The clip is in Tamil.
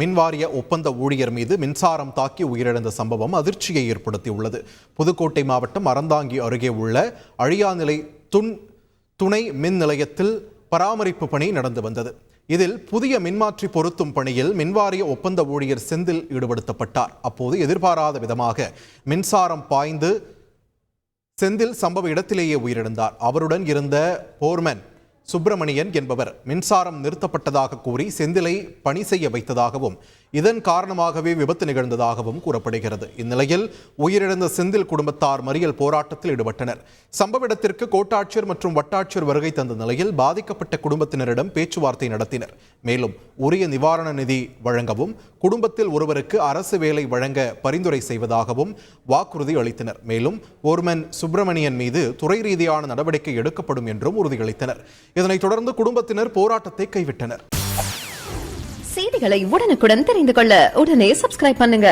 மின்வாரிய ஒப்பந்த ஊழியர் மீது மின்சாரம் தாக்கி உயிரிழந்த சம்பவம் அதிர்ச்சியை ஏற்படுத்தியுள்ளது. புதுக்கோட்டை மாவட்டம் அறந்தாங்கி அருகே உள்ள அழியாநிலை துண் துணை மின் நிலையத்தில் பராமரிப்பு பணி நடந்து வந்தது. இதில் புதிய மின்மாற்றி பொருத்தும் பணியில் மின்வாரிய ஒப்பந்த ஊழியர் செந்தில் ஈடுபடுத்தப்பட்டார். அப்போது எதிர்பாராத விதமாக மின்சாரம் பாய்ந்து செந்தில் சம்பவ இடத்திலேயே உயிரிழந்தார். அவருடன் இருந்த போர்மேன் சுப்பிரமணியன் என்பவர் மின்சாரம் நிறுத்தப்பட்டதாக கூறி செந்திலை பணி செய்ய வைத்ததாகவும் இதன் காரணமாகவே விபத்து நிகழ்ந்ததாகவும் கூறப்படுகிறது. இந்நிலையில் உயிரிழந்த செந்தில் குடும்பத்தார் மறியல் போராட்டத்தில் ஈடுபட்டனர். சம்பவ இடத்திற்கு கோட்டாட்சியர் மற்றும் வட்டாட்சியர் வருகை தந்த நிலையில் பாதிக்கப்பட்ட குடும்பத்தினரிடம் பேச்சுவார்த்தை நடத்தினர். மேலும் உரிய நிவாரண நிதி வழங்கவும் குடும்பத்தில் ஒருவருக்கு அரசு வேலை வழங்க பரிந்துரை செய்வதாகவும் வாக்குறுதி அளித்தனர். மேலும் ஓர்மன் சுப்பிரமணியன் மீது துறை ரீதியான நடவடிக்கை எடுக்கப்படும் என்றும் உறுதியளித்தனர். இதனைத் தொடர்ந்து குடும்பத்தினர் போராட்டத்தை கைவிட்டனர். செய்திகளை உடனுக்குடன் தெரிந்து கொள்ள உடனே சப்ஸ்கிரைப் பண்ணுங்க.